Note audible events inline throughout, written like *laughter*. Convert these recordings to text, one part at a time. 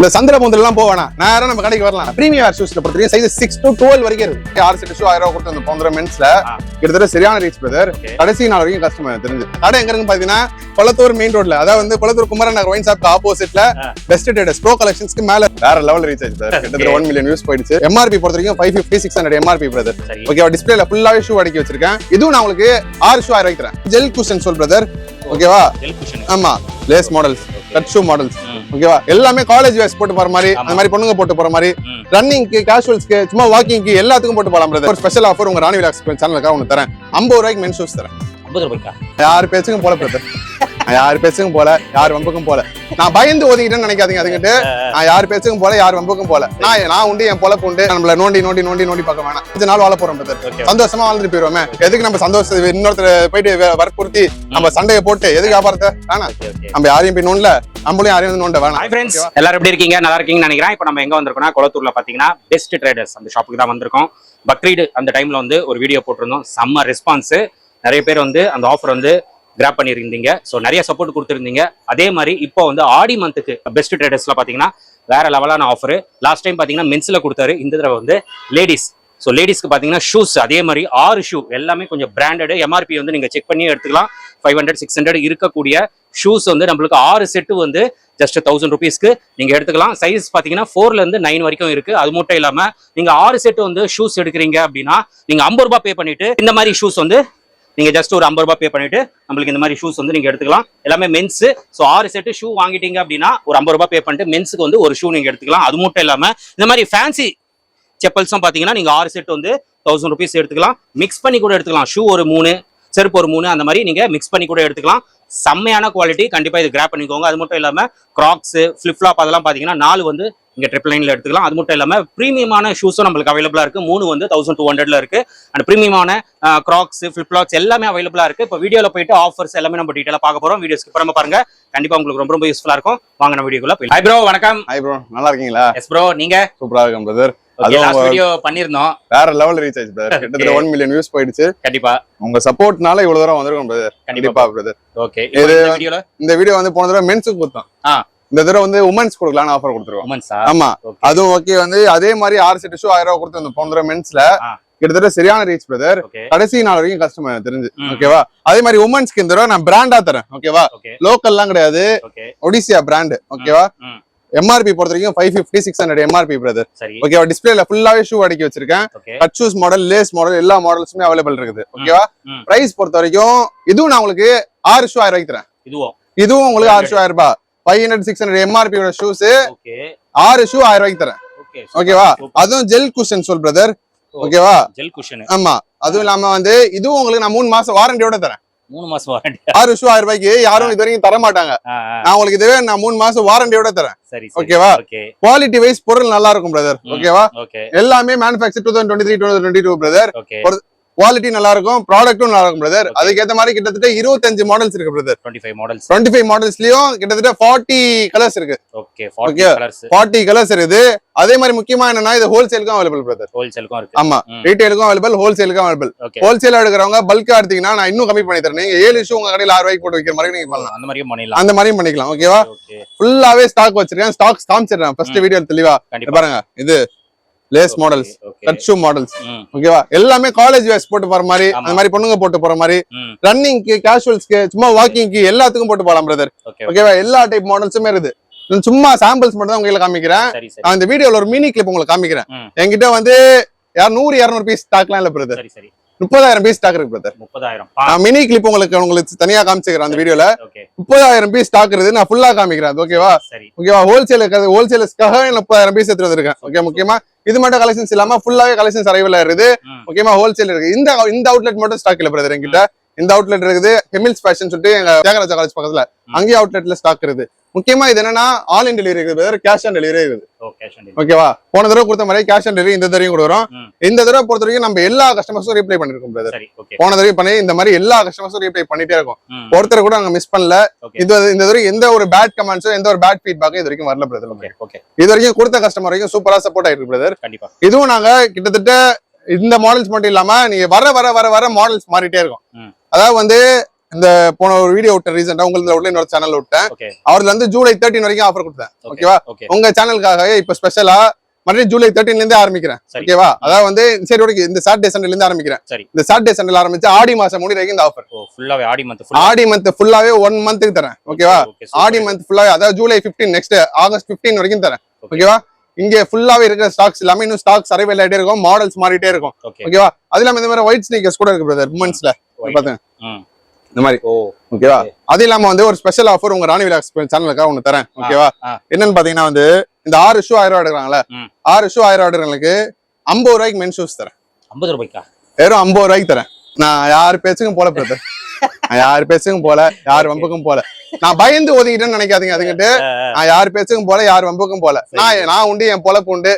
இந்த சந்திர எல்லாம் போவேனா நேரம் நம்ம கடைக்கு வரலாம். பிரீமியம் வேர் ஷூஸ்ல பொறுத்தவரைக்கும் சைஸ் சிக்ஸ் டு டுவெல் வரைக்கும் இருக்கு. ஆறு செட் ஷூ ஆயிரம் ரூபாய் கொடுத்து அந்த போன்ற மென்ஸ்ல. கிட்டத்தட்ட சரியான ரீச் பிரதர். கடைசி நாள் வரைக்கும் கஸ்டமர் தெரிஞ்சு. கடை எங்க இருக்குன்னு பாத்தீங்கன்னா கொளத்தூர் மெயின் ரோட்ல அதாவது வந்து கொளத்தூர் குமரன் நகர் ஒயின் ஷாப் ஆப்போசிட்ல. பெஸ்ட் டேட்டஸ் ப்ரோ கலெக்ஷன்ஸ்க்கு மேல வேற லெவல் ரீச் ஆயிடுச்சு brother. கிட்டத்தட்ட ஒன் மில்லியன் வியூஸ் போயிடுச்சு. எம்ஆர்பி பொறுத்த வரைக்கும் five fifty six hundred MRP brother சரி. ஓகேவா டிஸ்பிளேல ஃபுல்லாவே ஷூ அடக்கி வச்சிருக்கேன். இதுவும் நான் உங்களுக்கு ஆறு ஷூ ஆயிரம் வைக்கிறேன் ஜெல் குஷன் சொல் பிரதர் ஓகேவா? ஆமா lace models cut shoe models. ஓகேவா? எல்லாமே காலேஜ் வேஸ் போட்டு போற மாதிரி. அந்த மாதிரி பொண்ணுங்க போட்டு போற மாதிரி. ரன்னிங்க்கு கேஷுவல்ஸ்க்கு சும்மா வாக்கிங்க்கு எல்லாத்துக்கும் போட்டு போலாம் பிரதர் ஒரு ஸ்பெஷல் ஆஃபர் உங்க ராணி விலாக்ஸ் சேனலுக்காக ஒன்று தரேன். ஐம்பது ரூபாய்க்கு மென் ஷூஸ் தரேன். ஐம்பது ரூபாய்க்கா? யார் பேச்சுக்கும் போல பிரதர் *laughs* யார் பேச்சுக்கும் போல யார் வம்புக்கும் போல. நான் பயந்து ஒதுக்கிட்டேன்னு நினைக்காதீங்க அதுக்கிட்டு. *laughs* நான் யார் பேச்சுக்கும் போல யார் வம்புக்கும் போல. நான் நான் உண்டு என் பொழப்பு உண்டு. நம்மள நோண்டி நோண்டி நோண்டி நோண்டி பார்க்க வேணாம். கொஞ்ச நாள் வாழ போறோம் சந்தோஷமா வாழ்ந்துட்டு போயிருவோமே. எதுக்கு நம்ம சந்தோஷம் இன்னொருத்தர் போயிட்டு வற்புறுத்தி நம்ம சண்டையை போட்டு எதுக்கு வியாபாரத்தை? வேணாம். நம்ம யாரையும் போய் நோண்டல. நம்மளையும் யாரையும் வந்து நோண்ட வேணாம். ஹாய் ஃப்ரெண்ட்ஸ் எல்லாரும் எப்படி இருக்கீங்க? நல்லா இருக்கீங்கன்னு நினைக்கிறேன். இப்போ நம்ம எங்க வந்திருக்கோம்னா குளத்தூர்ல பாத்தீங்கன்னா பெஸ்ட் ட்ரேடர்ஸ் அந்த ஷாப்புக்கு தான் வந்திருக்கோம். பக்ரீடு அந்த டைம்ல வந்து ஒரு வீடியோ போட்டிருந்தோம். செம்ம ரெஸ்பான்ஸ் நிறைய பேர் வந்து அந்த ஆஃபர் வந்து கிராப் பண்ணியிருந்தீங்க. ஸோ நிறைய சப்போர்ட் கொடுத்துருந்தீங்க. அதே மாதிரி இப்போ வந்து ஆடி மந்த்துக்கு பெஸ்ட் ட்ரேடர்ஸில் பார்த்தீங்கன்னா வேற லெவலான ஆஃபர் லாஸ்ட் டைம் பார்த்தீங்கன்னா மென்ஸில் கொடுத்தாரு. இந்த தடவை வந்து லேடிஸ் ஸோ லேடிஸ்க்கு பார்த்தீங்கன்னா ஷூஸ் அதே மாதிரி ஆறு ஷூ எல்லாமே கொஞ்சம் பிராண்டடு எம்ஆர்பி வந்து நீங்கள் செக் பண்ணி எடுத்துக்கலாம். ஃபைவ் ஹண்ட்ரட் சிக்ஸ் ஹண்ட்ரட் இருக்கக்கூடிய ஷூஸ் வந்து நம்மளுக்கு ஆறு செட்டு வந்து ஜஸ்ட் தௌசண்ட் ருபீஸ்க்கு நீங்கள் எடுத்துக்கலாம். சைஸ் பார்த்தீங்கன்னா ஃபோர்லேருந்து நைன் வரைக்கும் இருக்குது அது மட்டும் இல்லாமல் நீங்கள் ஆறு செட்டு வந்து ஷூஸ் எடுக்கிறீங்க அப்படின்னா நீங்கள் ஐம்பது ரூபாய் பே பண்ணிவிட்டு இந்த மாதிரி ஷூஸ் வந்து நீங்கள் ஜஸ்ட் ஒரு ஐம்பது ரூபாய் பே பண்ணிட்டு நம்மளுக்கு இந்த மாதிரி ஷூஸ் வந்து நீங்கள் எடுத்துக்கலாம். எல்லாமே மென்ஸு ஸோ ஆறு செட்டு ஷூ வாங்கிட்டீங்க அப்படின்னா ஒரு ஐம்பது ரூபாய் பே பண்ணிட்டு மென்ஸுக்கு வந்து ஒரு ஷூ நீங்கள் எடுத்துக்கலாம். அது மட்டும் இல்லாமல் இந்த மாதிரி ஃபேன்சி செப்பல்ஸும் பார்த்தீங்கன்னா நீங்கள் ஆறு செட் வந்து தௌசண்ட் ருபீஸ் எடுத்துக்கலாம். மிக்ஸ் பண்ணி கூட எடுத்துக்கலாம். ஷூ ஒரு மூணு செருப்பு ஒரு மூணு அந்த மாதிரி நீங்கள் மிக்ஸ் பண்ணி கூட எடுத்துக்கலாம். செம்மையான குவாலிட்டி கண்டிப்பாக இது கிராப் பண்ணிக்கோங்க. அது மட்டும் இல்லாமல் கிராக்ஸு ஃப்ளிப்ஃப்ளாப் அதெல்லாம் பார்த்தீங்கன்னா நாலு வந்து இங்கே ட்ரிபிள் நைனில் எடுத்துக்கலாம். அது மட்டும் இல்லாமல் ப்ரீமியமான ஷூஸும் நம்மளுக்கு அவைலபிளாக இருக்குது மூணு வந்து தௌசண்ட் டூ ஹண்ட்ரட்ல இருக்குது அண்ட் ப்ரீமியமான கிராக்ஸ் ஃப்ளிப்ஃப்ளாப்ஸ் எல்லாமே அவைலபிளாக இருக்குது இப்போ வீடியோவில் போயிட்டு ஆஃபர்ஸ் எல்லாமே நம்ம டீட்டெயிலாக பார்க்க போகிறோம் வீடியோ ஸ்கிப் பண்ணாம பாருங்க. கண்டிப்பாக உங்களுக்கு ரொம்ப ரொம்ப யூஸ்ஃபுல்லாக இருக்கும். வாங்க நம்ம வீடியோக்குள்ள போய் ஹாய் ப்ரோ வணக்கம். ஹாய் ப்ரோ நல்லா இருக்கீங்களா? எஸ் ப்ரோ நீங்கள் சூப்பரா இருக்கும் பிரதர் வீடியோ பண்ணியிருந்தோம். வேற லெவல் ரீச் ஆயிடுச்சு பிரதர் கிட்டத்தட்ட ஒன் மில்லியன் வியூஸ் போயிடுச்சு. கண்டிப்பா. உங்க சப்போர்ட்னால இவ்வளவு தூரம் வந்திருக்கோம் பிரதர் கண்டிப்பா பிரதர் ஓகே இது- இந்த வீடியோ வந்து போன தடவை மென்ஸுக்கு கொடுத்தோம். இந்த தடவை வந்து உமன்ஸ் கொடுக்கலாம்னு ஆஃபர் கொடுத்துருக்கோம். ஆமா. அதுவும் ஓகே வந்து அதே மாதிரி ஆறு செட் ஷூ ஆயிரம் ரூபாய் கொடுத்து அந்த போன மென்ஸ்ல. கிட்டத்தட்ட சரியான ரீச் பிரதர் கடைசி நாள் வரைக்கும் கஸ்டமர் தெரிஞ்சு. ஓகேவா அதே மாதிரி உமன்ஸ்க்கு இந்த தடவை நான் பிராண்டா தரேன். ஓகேவா ஓகே லோக்கல்லாம் கிடையாது. ஒடிசியா பிராண்ட் ஓகேவா. எம்ஆர்பி பொறுத்த வரைக்கும் five fifty six hundred MRP brother ஓகேவா டிஸ்பிளேல ஃபுல்லாவே ஷூ அடக்கி வச்சிருக்கேன். Cut shoes model lace model எல்லா மாடல்ஸுமே அவைலபிள் இருக்குது. ஓகேவா. பிரைஸ் பொறுத்த வரைக்கும் இதுவும் நான் உங்களுக்கு ஆறு ஷூ ஆயிரம் ரூபாய்க்கு தரேன். இதுவும். இதுவும் உங்களுக்கு ஆறு ஷூ ஆயிரம் ரூபாய். ஃபைவ் ஹண்ட்ரட் சிக்ஸ் ஹண்ட்ரட் எம்ஆர்பியோட ஷூஸ் ஆறு ஷூ ஆயிரம் ரூபாய்க்கு தரேன். ஓகே ஓகேவா அதுவும் ஜெல் குஷன் சொல் பிரதர் ஓகேவா ஜெல் குஷன் ஆமா. அதுவும் இல்லாம வந்து இதுவும் உங்களுக்கு நான் மூணு மாசம் வாரண்டியோட தரேன். மூணு மாசம் வாரண்டி ஆறு ஷூ ஆயிரம் ரூபாய்க்கு யாரும் இது வரைக்கும் தர மாட்டாங்க நான் உங்களுக்கு இதுவே நான் மூணு மாசம் வாரண்டியோட தரேன். சரி ஓகேவா? ஓகே குவாலிட்டி வைஸ் பொருள் நல்லா இருக்கும் பிரதர். ஓகேவா ஓகே எல்லாமே manufacture two thousand twenty three twenty two brother quality நல்லா இருக்கும் ப்ராடக்ட்டும் நல்லா இருக்கும் பிரதர். அதுக்கேத்த மாதிரி கிட்டத்தட்ட இருபத்தஞ்சு மாடல்ஸ் இருக்கு பிரதர் 25 மாடல்ஸ் டுவெண்ட்டி ஃபைவ் மாடல்ஸ்லயும் கிட்டத்தட்ட ஃபார்ட்டி கலர்ஸ் இருக்கு. Okay 40 Okay. Colours forty colours இருக்குது. அதே மாதிரி முக்கியமா என்னன்னா இது ஹோல்சேலுக்கும் அவைலபிள் பிரதர் ஹோல்சேலுக்கும் இருக்கு. ஆமா. ரீட்டைலுக்கும் அவைலபிள் ஹோல்சேலுக்கும் அவைலபிள் ஹோல்சேல் எடுக்கிறவங்க பல்கா எடுத்தீங்கன்னா நான் இன்னும் கம்மி பண்ணி தரேன். நீங்க ஏழு இஷ்யூ உங்க கடையில் ஆறு ரூபாய்க்கு போட்டு வைக்கிற மாதிரி நீங்க பண்ணலாம். அந்த மாதிரியும் பண்ணிடலாம். அந்த மாதிரியும் பண்ணிக்கலாம் ஓகேவா ஓகே ஃபுல்லாவே ஸ்டாக் வச்சிருக்கேன். ஸ்டாக் காமிச்சிடுறேன் ஃபர்ஸ்ட். வீடியோ தெளிவா. பாருங்க. இது lace models cut shoe models ஓகேவா எல்லாமே காலேஜ் வேஸ் போட்டு போற மாதிரி. அந்த மாதிரி பொண்ணுங்க போட்டு போற மாதிரி ரன்னிங்க்கு கேஷுவல்ஸ்க்கு சும்மா வாக்கிங்க்கு எல்லாத்துக்கும் போட்டு போலாம் பிரதர் ஓகே ஓகேவா எல்லா டைப் மாடல்ஸுமே இருக்குது. நான் சும்மா சாம்பிள்ஸ் மட்டும் தான் உங்களுக்கு காமிக்கிறேன். இந்த வீடியோல ஒரு மினி கிளிப் உங்களுக்கு காமிக்கிறேன். என்கிட்ட வந்து யார் நூறு இரநூறு பீஸ் ஸ்டாக்லாம் இல்ல பிரதர் முப்பதாயிரம் பீஸ் ஸ்டாக் இருக்கு பிரதர் 30000 நான் மினி கிளிப் உங்களுக்கு உங்களுக்கு தனியா காமிச்சுக்கிறேன் அந்த வீடியோல முப்பதாயிரம் பீஸ் ஸ்டாக் இருக்குது. நான் ஃபுல்லா காமிக்கிறேன் ஓகேவா ஓகேவா ஹோல்சேல் ஹோல்சேலர்ஸ்க்காக முப்பதாயிரம் பீஸ் எடுத்து வந்திருக்கேன். ஓகே முக்கியமா இது மட்டும் கலெக்ஷன்ஸ் இல்லாம ஃபுல்லாவே கலெக்ஷன்ஸ் அரைவில் இருக்குது. முக்கியமா ஹோல்சேல் இருக்கு இந்த இந்த அவுட்லெட் மட்டும் ஸ்டாக் இல்ல பிரதர் என்கிட்ட. இந்த அவுட்லெட் இருக்குது. ஹெமில்ஸ் ஃபேஷன் சொல்லிட்டு எங்க தியாகராஜா காலேஜ் பக்கத்துல. ம். அங்கேயும் அவுட்லெட்ல ஸ்டாக் இருக்குது. முக்கியமா இது என்னன்னா ஆல் இன் டெலிவரி இருக்குது. கேஷ் ஆன் டெலிவரி இருக்குது. ஓகேவா போன தடவை கொடுத்த மாதிரி கேஷ் ஆன் டெலிவரி இந்த தடவையும் கொடுக்குறோம். இந்த தடவை பொறுத்த வரைக்கும் நம்ம எல்லா கஸ்டமர்ஸும் ரீப்ளை பண்ணிருக்கோம் பிரதர் போன தடவை பண்ணி இந்த மாதிரி எல்லா கஸ்டமர்ஸும் ரீப்ளை பண்ணிட்டே இருக்கோம். ஒருத்தர் கூட நாங்க மிஸ் பண்ணல. இது இந்த தடவை எந்த ஒரு பேட் கமெண்ட்ஸோ எந்த ஒரு பேட் ஃபீட்பேக்கும் இது வரைக்கும் வரல பிரதர் இது வரைக்கும் கொடுத்த கஸ்டமர் வரைக்கும் சூப்பரா சப்போர்ட் ஆயிருக்கு பிரதர் கண்டிப்பா. இதுவும் நாங்க கிட்டத்தட்ட இந்த மாடல்ஸ் மட்டும் இல்லாம நீங்க வர வர வர வர மாடல்ஸ் மாறிட்டே இருக்கும். அதாவது வந்து இந்த போன ஒரு வீடியோ விட்டேன் ரீசெண்டா உங்களுக்கு விட இன்னொரு சேனல் விட்டேன். அவர்ல இருந்து ஜூலை தேர்ட்டின் வரைக்கும் ஆஃபர் கொடுத்தேன். ஓகே ஓகேவா ஓகே உங்க சேனலுக்காக இப்ப ஸ்பெஷலா மறுபடியும் ஜூலை தேர்ட்டின்ல இருந்தே ஆரம்பிக்கிறேன். ஓகேவா அதாவது வந்து சரி ஓகே இந்த சாட்டர்டே சண்டேல இருந்து ஆரம்பிக்கிறேன். இந்த சாட்டர்டே சண்டேல ஆரம்பிச்சு ஆடி மாசம் முடி வரைக்கும் இந்த ஆஃபர் ஃபுல்லாவே ஆடி மந்த் ஆடி மந்த் ஃபுல்லாவே ஒன் மந்த்துக்கு தரேன். ஓகேவா ஆடி மந்த் ஃபுல்லாவே அதாவது ஜூலை 15 நெக்ஸ்ட் ஆகஸ்ட் 15 வரைக்கும் தரேன். ஓகேவா இங்க ஃபுல்லாவே இருக்கிற ஸ்டாக்ஸ் எல்லாமே இன்னும் ஸ்டாக்ஸ் அரைவல் ஆயிட்டே இருக்கும் மாடல்ஸ் மாறிட்டே இருக்கும். ஓகே ஓகேவா அது இல்லாம இந்த மாதிரி ஒயிட் ஸ்னீக்கர்ஸ் கூட இருக்கு பிரதர் உமன்ஸ்ல பாத்துங்க. இந்த மாதிரி. ஓகேவா. அது இல்லாம வந்து ஒரு ஸ்பெஷல் ஆஃபர் உங்க ராணி விலாக்ஸ் சேனலுக்காக ஒண்ணு தரேன். ஓகேவா. என்னன்னு பாத்தீங்கன்னா வந்து இந்த ஆறு ஷூ ஆயிரம் ரூபாய் எடுக்கிறாங்களே. ஆறு ஷூ ஆயிரம் ரூபாய் எடுக்கிறவங்களுக்கு ஐம்பது ரூபாய்க்கு மென் ஷூஸ் தரேன். 50 ரூபாய்க்கா? வெறும் ஐம்பது ரூபாய்க்கு தரேன். நான் யார் பேச்சுக்கும் போல பிரதர் யார் பேச்சுக்கும் போல யார் வம்புக்கும் போல. நான் பயந்து ஒதுக்கிட்டேன்னு நினைக்காதீங்க அதுங்கிட்டு. நான் யார் பேச்சுக்கும் போல யார் வம்புக்கும் போல. நான் நான் உண்டு என் பொழப்பு உண்டு.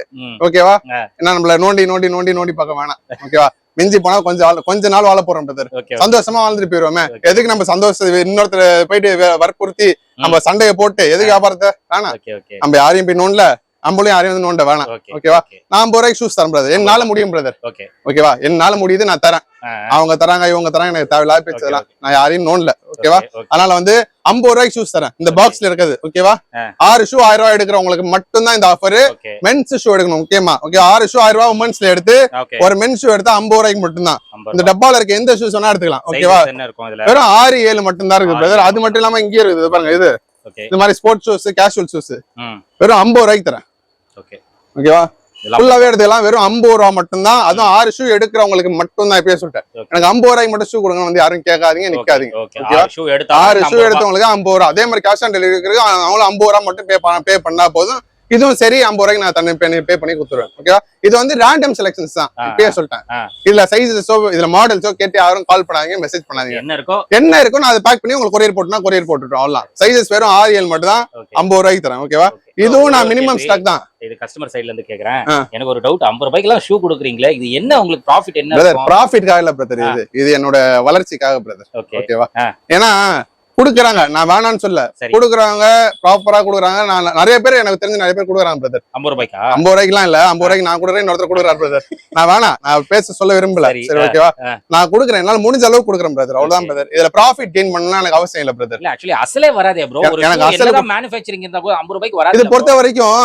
ஓகேவா. என்ன நம்மள நோண்டி நோண்டி நோண்டி நோண்டி பார்க்க வேணாம். ஓகேவா? மிஞ்சி போனா கொஞ்சம் கொஞ்ச நாள் வாழ போறோம் பிரதர். சந்தோஷமா வாழ்ந்துட்டு போயிருவோமே. எதுக்கு நம்ம சந்தோஷத்தை இன்னொருத்தர் போயிட்டு வற்புறுத்தி நம்ம சண்டையை போட்டு எதுக்கு வியாபாரத்தை? வேணாம். நம்ம யாரையும் போய் நோண்டல நம்மளையும் யாரையும் வந்து நோண்ட வேணாம். ஓகே ஓகேவா? நான் ரூபாய்க்கு ஷூஸ் தரேன் பிரதர் என்னால முடியும் பிரதர் ஓகே. ஓகேவா? என்னால முடியுது நான் தரேன். அவங்க தராங்க இவங்க தராங்க எனக்கு தேவையில்லாத பேச்சு நான் யாரையும் நோண்டல. ஓகேவா அதனால வந்து ஐம்பது ரூபாய்க்கு ஷூஸ் தரேன். இந்த பாக்ஸ்ல இருக்குது ஓகேவா. ஆறு ஷூ ஆயிரம் ரூபாய் எடுக்கிறவங்களுக்கு மட்டும்தான் இந்த ஆஃபர் மென்ஸ் ஷூ எடுக்கணும் முக்கியமா ஓகே ஆறு ஷூ ஆயிரம் ரூபாய் உமன்ஸ்ல எடுத்து ஒரு மென் ஷூ எடுத்தா ஐம்பது ரூபாய்க்கு மட்டும்தான். இந்த இந்த டப்பால இருக்க எந்த ஷூஸ் வேணா எடுத்துக்கலாம் ஓகேவா வெறும் ஆறு ஏழு மட்டும் தான் இருக்குது ஆறு, பிரதர். அது மட்டும் இல்லாம இங்கே இருக்குது பாருங்க இது. இந்த மாதிரி ஸ்போர்ட்ஸ் ஷூஸ் கேஷுவல் ஷூஸ் வெறும் ஐம்பது ரூபாய்க்கு தரேன். ஓகே ஓகேவா ஃபுல்லாவே எடுத்துக்கலாம் வெறும் ஐம்பது ரூபா மட்டும்தான். அதுவும் ஆறு ஷூ எடுக்கிறவங்களுக்கு மட்டும் தான் இப்பயே சொல்லிட்டேன். எனக்கு ஐம்பது ரூபாய்க்கு மட்டும் ஷூ கொடுங்க வந்து யாரும் கேட்காதீங்க நிக்காதீங்க? ஆறு ஷூ எடுத்தவங்களுக்கு ஐம்பது ரூபா. அதே மாதிரி கேஷ் ஆன் டெலிவரி அவங்களும் ஐம்பது ரூபா மட்டும் பே பண்ணா போதும். இதுவும் சரி ஐம்பது ரூபாய்க்கு நான் தண்ணி பே பண்ணி கொடுத்துருவேன். ஓகேவா இது வந்து ரேண்டம் செலெக்ஷன்ஸ் தான். இப்பயே சொல்லிட்டேன். இதுல சைஸஸோ இதுல மாடல்ஸோ கேட்டு யாரும் கால் பண்ணாதீங்க மெசேஜ் பண்ணாதீங்க. என்ன இருக்கோ? என்ன இருக்கும் நான் அதை பேக் பண்ணி உங்களுக்கு கொரியர் போட்டுனா கொரியர் போட்டுட்டோம். அவ்வளவு சைஸஸ் வெறும் ஆறு ஏழு மட்டும் தான். ஐம்பது ரூபாய்க்கு தரேன் ஓகேவா ஓகே. இதுவும் நான் மினிமம். ஸ்டாக் தான். இது கஸ்டமர் சைடுல இருந்து கேக்குறேன். எனக்கு ஒரு டவுட் 50 ரூபாய்க்கு எல்லாம் ஷூ கொடுக்குறீங்களே? இது என்ன உங்களுக்கு ப்ராஃபிட் என்ன ப்ராஃபிட்காக இல்ல பிரதர் இது. இது என்னோட வளர்ச்சிக்காக பிரதர் ஓகே ஓகேவா. ஏன்னா குடுக்குறாங்க. நான் வேணாம்னு சொல்ல. குடுக்குறாங்க ப்ராப்பரா குடுக்குறாங்க. நான் நிறைய பேர் எனக்கு தெரிஞ்சு நிறைய பேர் குடுக்குறாங்க பிரதர் 50 ரூபாய்க்கா? ஐம்பது ரூபாய்க்குலாம் இல்ல. ஐம்பது ரூபாய்க்கு நான் கொடுக்குறேன் இன்னொருத்தர் கொடுக்குறாரு பிரதர் *laughs* நான் வேணாம் நான் பேச சொல்ல விரும்பல. சரி, ஓகேவா. நான் கொடுக்குறேன். என்னால முடிஞ்ச அளவுக்கு கொடுக்குறேன் பிரதர் அவ்வளவுதான். பிரதர் இதுல ப்ராஃபிட் கெயின் பண்ணலாம் எனக்கு அவசியம் இல்ல பிரதர் ஆக்சுவலி அசலே வராதே ப்ரோ எனக்கு அசல் மேனுஃபேக்சரிங் இருந்தா கூட 50 ரூபாய்க்கு வராது இது பொறுத்த வரைக்கும்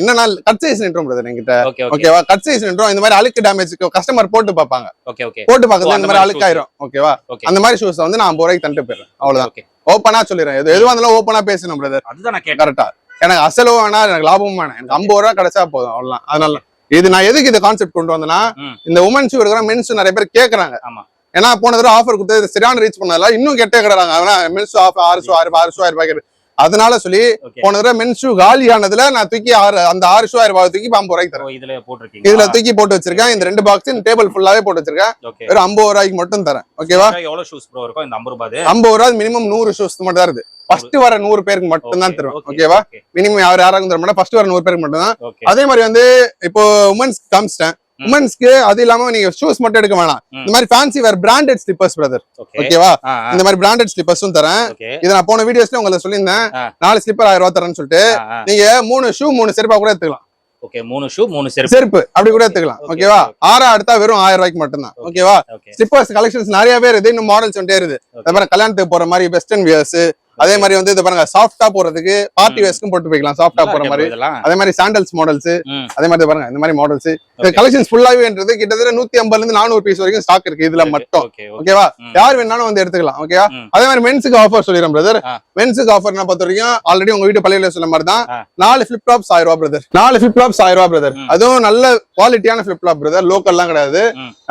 என்ன நாள் கட் சைஸ் நின்றோம் பிரதர் என்கிட்ட. ஓகே ஓகே ஓகேவா கட் சைஸ் நின்றோம் இந்த மாதிரி அழுக்கு டேமேஜ் கஸ்டமர் போட்டு பார்ப்பாங்க. ஓகே ஓகே போட்டு பார்க்கறது அந்த இந்த மாதிரி அழுக்காயிரும். ஓகேவா ஓகே அந்த மாதிரி ஷூஸ் வந்து நான் ஐம்பது ரூபாய்க்கு தந்துட்டு போயிடுறேன். அவ்வளவுதான். ஓப்பனா சொல்லிடுறேன். எது எதுவா இருந்தாலும் ஓப்பனா பேசணும் பிரதர் அதுதான் நான் கரெக்டா எனக்கு அசலும் வேணாம் எனக்கு லாபமும் வேணாம். எனக்கு ஐம்பது ரூபா கிடைச்சா போதும் அவ்வளவுதான். அதனால இது நான் எதுக்கு இந்த கான்செப்ட் கொண்டு வந்தேன்னா ம். இந்த உமன் ஷூ எடுக்கிற மென்ஸ் நிறைய பேர் கேக்குறாங்க. ஆமா. ஏன்னா போன தடவை ஆஃபர் கொடுத்தது சரியான ரீச் பண்ணதுல இன்னும் கெட்டே கிடறாங்க அதனால மென்ஸ் ஆஃபர் ஆறு ஷூ ஆறு ரூபாய், ஆறு ஷூ ஆயிரம் ரூபாய்க்கு அதனால சொல்லி போன தடவை மென்ஸ் ஷூ காலியானதுல நான் தூக்கி ஆறு அந்த ஆறு ஷூ ஆயிரம் ரூபாய் தூக்கி ஐம்பது ரூபாய்க்கு தரேன். இதுல போட்டிருக்கீங்க இதுல தூக்கி போட்டு வச்சிருக்கேன். இந்த ரெண்டு பாக்ஸ் இந்த டேபிள் ஃபுல்லாவே போட்டு வச்சிருக்கேன். வெறும் ஐம்பது ரூபாய்க்கு மட்டும் தரேன். ஓகேவா எவ்வளவு ஷூஸ் ப்ரோ இருக்கும்? இந்த 50 ரூபாய் ஐம்பது ரூபாய் மினிமம் நூறு ஷூஸ் மட்டும் தான் இருக்கு. ஃபர்ஸ்ட் வர நூறு பேருக்கு மட்டும் தான் தருவேன். ஓகேவா மினிமம் யார் யாராவது தர மாட்டேன். ஃபர்ஸ்ட் வர நூறு பேருக்கு மட்டும் தான். அதே மாதிரி வந்து இப்போ உமன்ஸ் காமிச்சிட்டேன். உமன்ஸ்க்கு அது இல்லாம நீங்க ஷூஸ் மட்டும் எடுக்க வேணாம். இந்த மாதிரி ஃபேன்சி வேற பிராண்டட் ஸ்லிப்பர்ஸ் பிரதர் ஓகே ஓகேவா இந்த மாதிரி பிராண்டட் ஸ்லிப்பர்ஸும் தரேன். இதை நான் போன வீடியோஸ்ல உங்களுக்கு சொல்லியிருந்தேன். நாலு ஸ்லிப்பர் ஆயிரம் ரூபாய் தரேன்னு சொல்லிட்டு நீங்க மூணு ஷூ மூணு செருப்பா கூட எடுத்துக்கலாம். ஓகே மூணு ஷூ மூணு செருப்பு. செருப்பு அப்படி கூட எடுத்துக்கலாம். ஓகேவா. ஆறா எடுத்தா வெறும் ஆயிரம் ரூபாய்க்கு மட்டும்தான். ஓகேவா ஓகே ஸ்லிப்பர்ஸ் கலெக்ஷன்ஸ் நிறையவே இருக்குது இன்னும் மாடல்ஸ் வந்துட்டே இருக்குது. மாதிரி கல்யாணத்துக்கு போற மாதிரி வெஸ்டர்ன் வியர்ஸ் அதே மாதிரி வந்து இது பாருங்க சாஃப்டா போறதுக்கு பார்ட்டி. வேஸ்க்கும் போட்டு போய்க்கலாம். சாஃப்டா போற மாதிரி. அதே மாதிரி சாண்டல்ஸ் மாடல்ஸ். அதே மாதிரி பாருங்க இந்த மாதிரி மாடல்ஸ். கலெக்ஷன்ஸ் ஃபுல்லாவேன்றது கிட்டத்தட்ட நூத்தி ஐம்பதுல இருந்து நானூறு பீஸ் வரைக்கும் ஸ்டாக் இருக்கு. இதுல மட்டும். ஓகே ஓகே ஓகேவா. யார் வேணாலும் வந்து எடுத்துக்கலாம் ஓகேவா. அதே மாதிரி மென்ஸுக்கு ஆஃபர் சொல்லிடுறேன் பிரதர். மென்ஸுக்கு ஆஃபர் என்ன பொறுத்த வரைக்கும் ஆல்ரெடி உங்க வீட்டு பள்ளியில சொன்ன மாதிரி தான். நாலு டாப்ஸ் ஆயிரம் ரூபா பிரதர் நாலு ஃபிளிப் டாப்ஸ் ஆயிரம் ரூபா பிரதர். அதுவும் நல்ல குவாலிட்டியான ஃபிளிப் டாப் பிரதர் லோக்கல்லாம் கிடையாது.